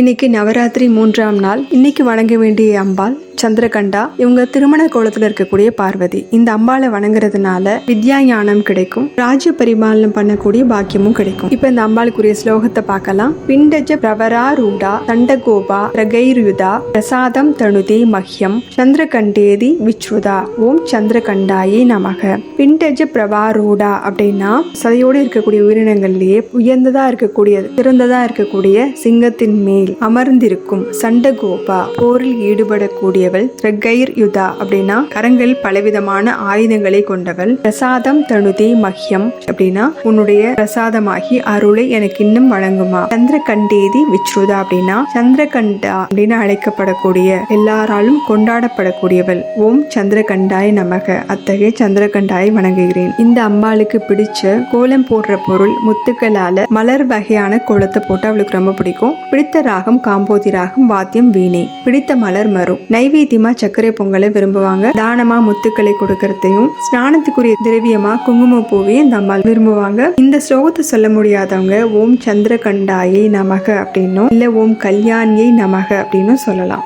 இன்னைக்கு நவராத்திரி மூன்றாம் நாள். இன்னைக்கு வணங்க வேண்டிய அம்பாள் சந்திரகண்டா இவங்க திருமண கோலத்துல இருக்கக்கூடிய பார்வதி. இந்த அம்பாளை வணங்குறதுனால வித்யா ஞானம் கிடைக்கும் ராஜ்ய பரிபாலனம் பண்ணக்கூடிய பாக்கியமும் கிடைக்கும். இப்ப இந்த அம்பாளுக்குரிய ஸ்லோகத்தை பார்க்கலாம். பிண்டஜ பிரவரா ரூடா தண்டகோபா பிரகைருதா பிரசாதம் தனுதே மஹ்யம் சந்திரகண்டேதி விச்ருதா ஓம் சந்திரகண்டாயே நமக. பிண்டஜ பிரவாரூடா அப்படின்னா சதையோடு இருக்கக்கூடிய உயிரினங்கள்லயே உயர்ந்ததா இருக்கக்கூடியது சிறந்ததா இருக்கக்கூடிய சிங்கத்தின் மேல் அமர்ந்திருக்கும் சண்டகோபா. போரில் ஈடுபடக்கூடியவள் ரெக்கைர் யுதா அப்படின்னா கரங்கள் பலவிதமான ஆயுதங்களை கொண்டவள். பிரசாதம் தனுதி மஹ்யம் அப்படின்னா உன்னுடைய பிரசாதமாகி அருளை எனக்கு இன்னும் வழங்குமா? சந்திர கண்டேதி விச்ருதா அப்படின்னா சந்திரகண்டா அப்படின்னு அழைக்கப்படக்கூடிய எல்லாராலும் கொண்டாடப்படக்கூடியவள். ஓம் சந்திரகண்டாய் நமக. அத்தகைய சந்திரகண்டாயை வணங்குகிறேன். இந்த அம்பாளுக்கு பிடிச்ச கோலம் போடுற பொருள் முத்துக்களால மலர் வகையான கோலத்தை போட்டு அவளுக்கு ரொம்ப பிடிக்கும். பிடித்த ராகம் காம்போதி ராகம் வாத்தியம் வீணை. பிடித்த மலர் மரும் நைவேத்தியமா சர்க்கரை பொங்கலை விரும்புவாங்க. தானமா முத்துக்களை கொடுக்கறதையும் ஸ்நானத்துக்குரிய திரவியமா குங்கும பூவையும் இந்த அம்மாள் விரும்புவாங்க. இந்த ஸ்லோகத்தை சொல்ல முடியாதவங்க ஓம் சந்திரகண்டாயை நமக அப்படின்னும் இல்ல ஓம் கல்யாணியை நமக அப்படின்னும் சொல்லலாம்.